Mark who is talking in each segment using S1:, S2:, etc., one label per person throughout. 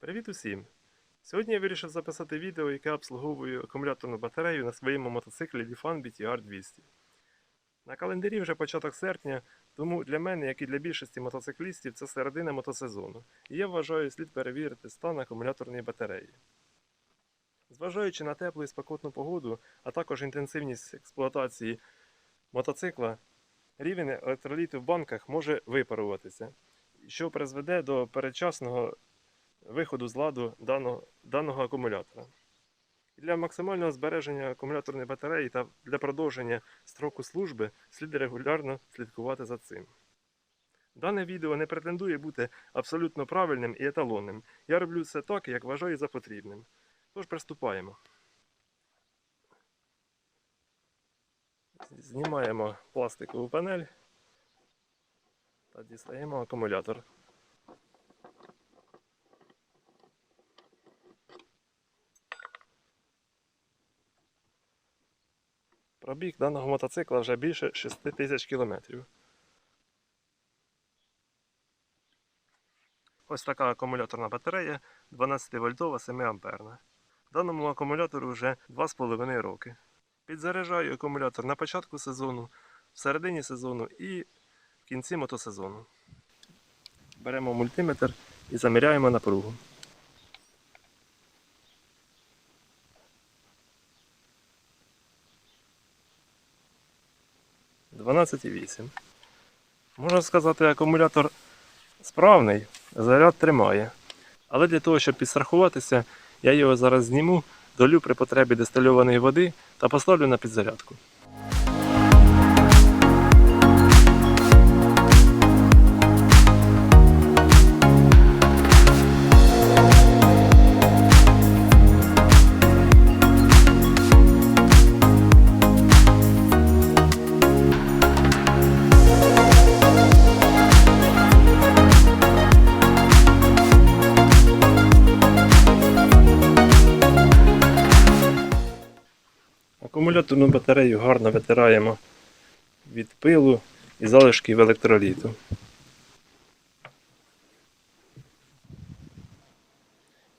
S1: Привіт усім! Сьогодні я вирішив записати відео, яке обслуговує акумуляторну батарею на своєму мотоциклі Lifan BTR 200. На календарі вже початок серпня, тому для мене, як і для більшості мотоциклістів, це середина мотосезону. І я вважаю, слід перевірити стан акумуляторної батареї. Зважаючи на теплу і спекотну погоду, а також інтенсивність експлуатації мотоцикла, рівень електроліту в банках може випаруватися, що призведе до передчасного виходу з ладу даного, даного акумулятора. Для максимального збереження акумуляторної батареї та для продовження строку служби слід регулярно слідкувати за цим. Дане відео не претендує бути абсолютно правильним і еталонним. Я роблю це так, як вважаю за потрібним. Тож приступаємо. Знімаємо пластикову панель та дістаємо акумулятор. Пробіг даного мотоцикла вже більше 6 тисяч кілометрів. Ось така акумуляторна батарея 12 вольтова 7 амперна. Даному акумулятору вже 2,5 роки. Підзаряджаю акумулятор на початку сезону, в середині сезону і в кінці мотосезону. Беремо мультиметр і заміряємо напругу. Дванадцять і вісім. Можна сказати, акумулятор справний, заряд тримає. Але для того, щоб підстрахуватися, я його зараз зніму, долю при потребі дистильованої води та поставлю на підзарядку. Акумуляторну батарею гарно витираємо від пилу і залишків електроліту.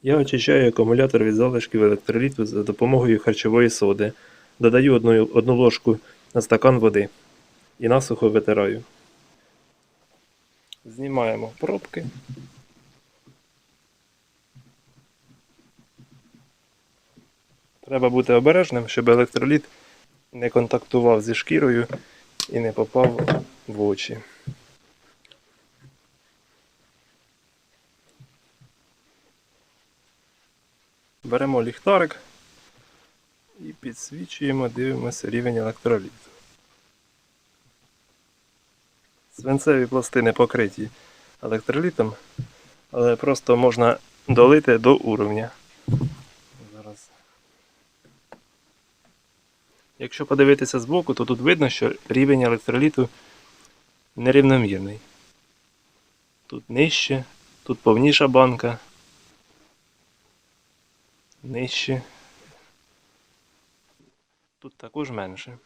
S1: Я очищаю акумулятор від залишків електроліту за допомогою харчової соди. Додаю одну, одну ложку на стакан води і насухо витираю. Знімаємо пробки. Треба бути обережним, щоб електроліт не контактував зі шкірою і не попав в очі. Беремо ліхтарик і підсвічуємо, дивимося рівень електроліту. Свинцеві пластини покриті електролітом, але просто можна долити до уровня. Якщо подивитися збоку, то тут видно, що рівень електроліту нерівномірний. Тут нижче, тут повніша банка. Нижче. Тут також менше.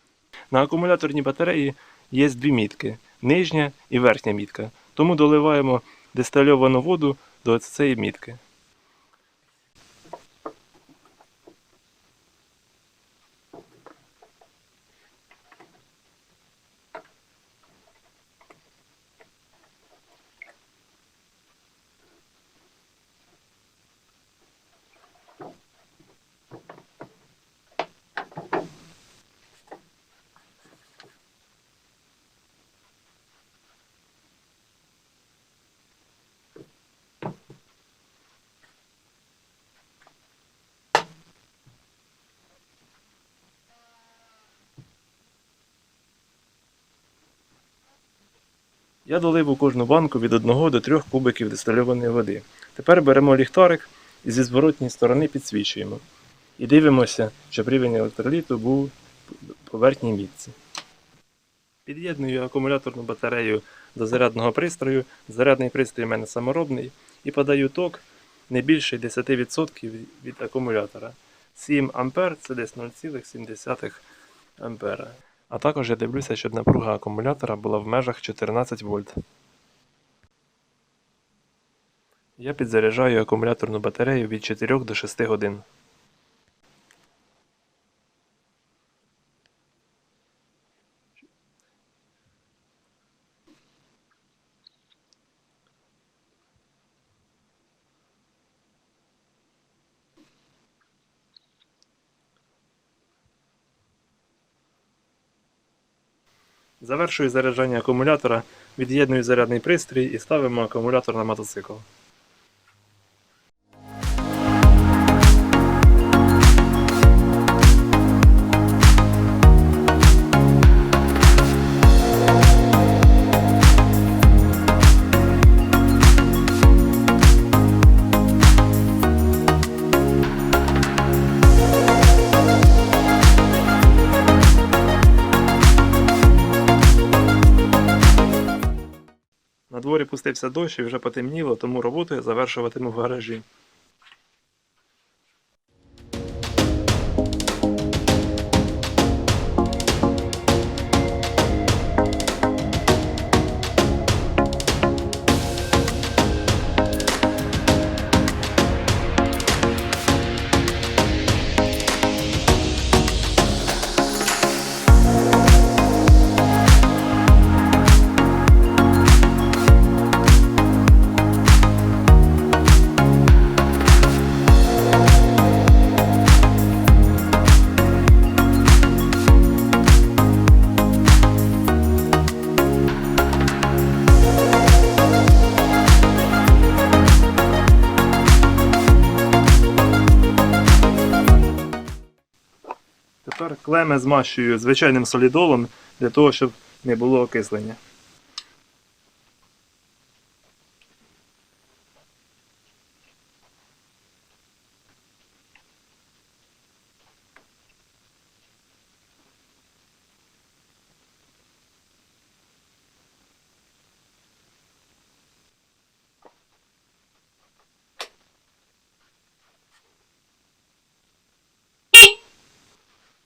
S1: На акумуляторній батареї є дві мітки нижня і верхня мітка. Тому доливаємо дистильовану воду до цієї мітки. Я долив у кожну банку від 1 до 3 кубиків дистильованої води. Тепер беремо ліхтарик і зі зворотньої сторони підсвічуємо. І дивимося, щоб рівень електроліту був по верхній мітці. Під'єдную акумуляторну батарею до зарядного пристрою. Зарядний пристрій у мене саморобний і подаю ток не більше 10% від акумулятора. 7 А це десь 0,7 ампера. А також я дивлюся, щоб напруга акумулятора була в межах 14 вольт. Я підзаряджаю акумуляторну батарею від 4 до 6 годин. Завершую заряджання акумулятора, від'єдную зарядний пристрій і ставимо акумулятор на мотоцикл. Дворі пустився дощ і вже потемніло, тому роботу я завершуватиму в гаражі. Клеми змащую звичайним солідолом для того, щоб не було окислення.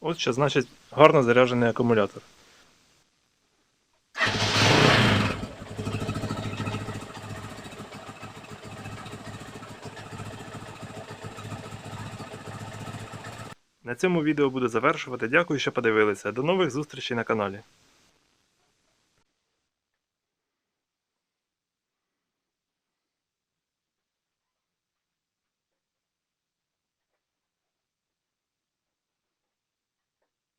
S1: От що значить гарно заряджений акумулятор. На цьому відео буду завершувати. Дякую, що подивилися. До нових зустрічей на каналі.